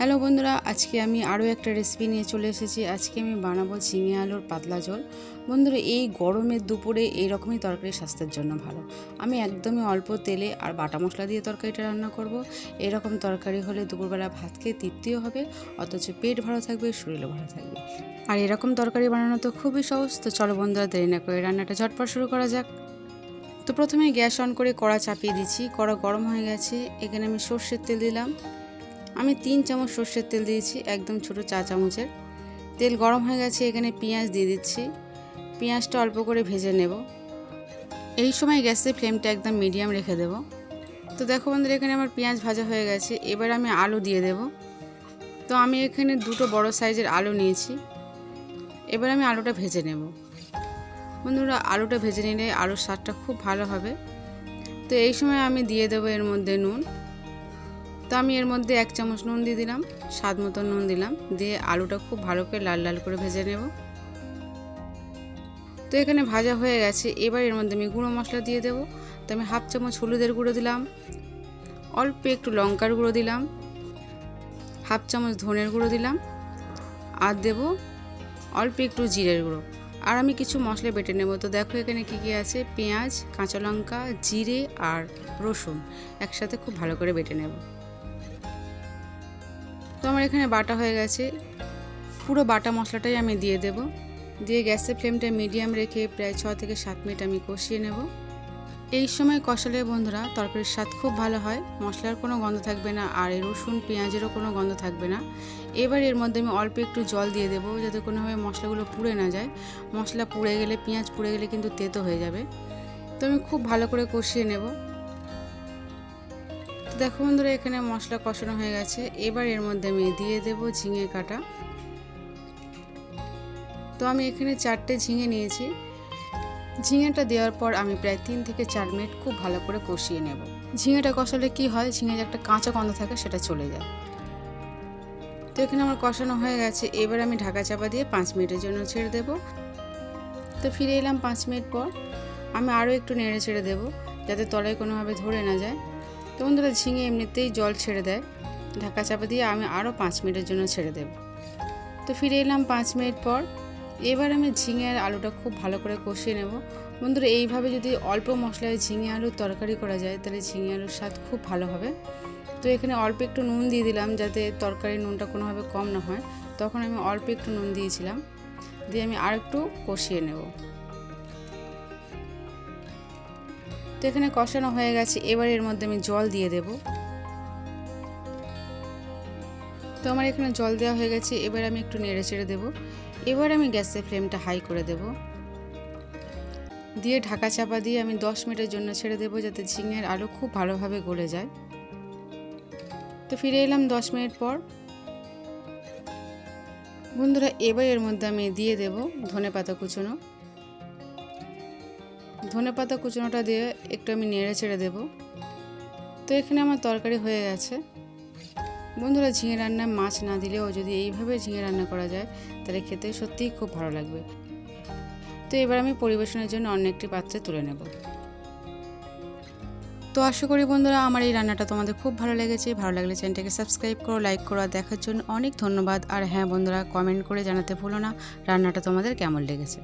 Hello বন্ধুরা, আজকে আমি আরও একটা রেসিপি নিয়ে চলে এসেছি। আজকে আমি বানাবো ঝিঙে আলুর পাতলা ঝোল। বন্ধুরা, এই গরমের দুপুরে এই রকমই তরকারি স্বাস্থ্যের জন্য ভালো। আমি একদমই অল্প তেলে আর বাটা মশলা দিয়ে তরকারিটা রান্না করব। এরকম তরকারি হলে দুপুরবেলা ভাত খেয়ে তৃপ্তিও হবে, অথচ পেট ভালো থাকবে, শরীরও ভালো থাকবে। আর এরকম তরকারি বানানো তো খুবই সহজ। তো চলো বন্ধুরা, দেরি না করে রান্নাটা ঝটপট শুরু করা যাক। তো প্রথমে গ্যাস অন করে কড়া চাপিয়ে দিচ্ছি। কড়া গরম হয়ে গেছে। এখানে আমি সর্ষের তেল দিলাম। আমি তিন চামচ সর্ষের তেল দিয়েছি, একদম ছোট চা চামচের। তেল গরম হয়ে গেছে, এখানে পেঁয়াজ দিয়ে দিচ্ছি। পেঁয়াজটা অল্প করে ভেজে নেব। এই সময় গ্যাসের ফ্লেমটা একদম মিডিয়াম রেখে দেব। তো দেখো বন্ধুরা, এখানে আমার পেঁয়াজ ভাজা হয়ে গেছে। এবার আমি আলু দিয়ে দেব। তো আমি এখানে দুটো বড় সাইজের আলু নিয়েছি। এবার আমি আলুটা ভেজে নেব। বন্ধুরা, আলুটা ভেজে নিলে আলুর স্বাদটা খুব ভালো হবে। তো এই সময় আমি দিয়ে দেবো এর মধ্যে নুন। তো আমি এর মধ্যে এক চামচ নুন দিয়ে দিলাম, স্বাদ মতো নুন দিলাম, দিয়ে আলুটা খুব ভালো করে লাল লাল করে ভেজে নেব। তো এখানে ভাজা হয়ে গেছে, এবার এর মধ্যে আমি গুঁড়ো মশলা দিয়ে দেবো। তো আমি হাফ চামচ হলুদের গুঁড়ো দিলাম, অল্প একটু লঙ্কার গুঁড়ো দিলাম, হাফ চামচ ধনের গুঁড়ো দিলাম, আর দেবো অল্প একটু জিরের গুঁড়ো। আর আমি কিছু মশলা বেটে নেব। তো দেখো এখানে কী কী আছে? পেঁয়াজ, কাঁচা লঙ্কা, জিরে আর রসুন একসাথে খুব ভালো করে বেটে নেব। আমার এখানে বাটা হয়ে গেছে। পুরো বাটা মশলাটাই আমি দিয়ে দেব। দিয়ে গ্যাসের ফ্লেমটা মিডিয়াম রেখে প্রায় ছ থেকে সাত মিনিট আমি কষিয়ে নেব। এই সময় কষালে বন্ধুরা, তরকারির স্বাদ খুব ভালো হয়, মশলার কোনো গন্ধ থাকবে না আর এই রসুন, পেঁয়াজেরও কোনো গন্ধ থাকবে না। এবার এর মধ্যে আমি অল্প একটু জল দিয়ে দেবো যাতে কোনোভাবে মশলাগুলো পুড়ে না যায়। মশলা পুড়ে গেলে, পেঁয়াজ পুড়ে গেলে কিন্তু তেতো হয়ে যাবে। তো আমি খুব ভালো করে কষিয়ে নেব। দেখো বন্ধুরা, এখানে মশলা কষানো হয়ে গেছে। এবার এর মধ্যে আমি দিয়ে দেব ঝিঙে কাটা। তো আমি এখানে চারটে ঝিঙে নিয়েছি। ঝিঙেটা দেওয়ার পর আমি প্রায় তিন থেকে চার মিনিট খুব ভালো করে কষিয়ে নেব। ঝিঙেটা কষালে কি হয়? ঝিঙে যে একটা কাঁচা গন্ধ থাকে, সেটা চলে যায়। তো এখানে আমার কষানো হয়ে গেছে। এবার আমি ঢাকা চাপা দিয়ে পাঁচ মিনিটের জন্য ছেড়ে দেব। তো ফিরে এলাম পাঁচ মিনিট পর। আমি আরও একটু নেড়ে ছেড়ে দেবো, যাতে তলায় কোনোভাবে ধরে না যায়। তো বন্ধুরা ঝিঙে এমনিতেই জল ছেড়ে দেয়। ঢাকা চাপা দিয়ে আমি আরও পাঁচ মিনিটের জন্য ছেড়ে দেব। তো ফিরে এলাম পাঁচ মিনিট পর। এবার আমি ঝিঙে আর আলুটা খুব ভালো করে কষিয়ে নেব। বন্ধুরা, এইভাবে যদি অল্প মশলায় ঝিঙে আলুর তরকারি করা যায়, তাহলে ঝিঙে আলুর স্বাদ খুব ভালো হবে। তো এখানে অল্প একটু নুন দিয়ে দিলাম যাতে তরকারির নুনটা কোনোভাবে কম না হয়। তখন আমি অল্প একটু নুন দিয়েছিলাম। দিয়ে আমি আর একটু কষিয়ে নেব। তো এখানে কষানো হয়ে গেছে। এবার এর মধ্যে আমি জল দিয়ে দেব। তো আমার এখানে জল দেওয়া হয়ে গেছে। এবার আমি একটু নেড়ে চেড়ে দেবো। এবার আমি গ্যাসের ফ্লেমটা হাই করে দেব। দিয়ে ঢাকা চাপা দিয়ে আমি দশ মিনিটের জন্য ছেড়ে দেবো যাতে ঝিঙের আলু খুব ভালোভাবে গলে যায়। তো ফিরে এলাম দশ মিনিট পর। বন্ধুরা, এবার এর মধ্যে আমি দিয়ে দেব ধনে পাতা কুচনো। ধনে পাতা কুচনোটা দিয়ে একটু আমি নেড়ে ছেড়ে দেবো। তো এখানে আমার তরকারি হয়ে গেছে। বন্ধুরা, ঝিঙে রান্নায় মাছ না দিলেও যদি এইভাবে ঝিঙে রান্না করা যায়, তাহলে খেতে সত্যিই খুব ভালো লাগবে। তো এবার আমি পরিবেশনের জন্য অন্য একটি পাত্রে তুলে নেব। তো আশা করি বন্ধুরা, আমার এই রান্নাটা তোমাদের খুব ভালো লেগেছে। ভালো লাগলে চ্যানেলটাকে সাবস্ক্রাইব করো, লাইক করো, আর দেখার জন্য অনেক ধন্যবাদ। আর হ্যাঁ বন্ধুরা, কমেন্ট করে জানাতে ভুলো না, রান্নাটা তোমাদের কেমন লেগেছে।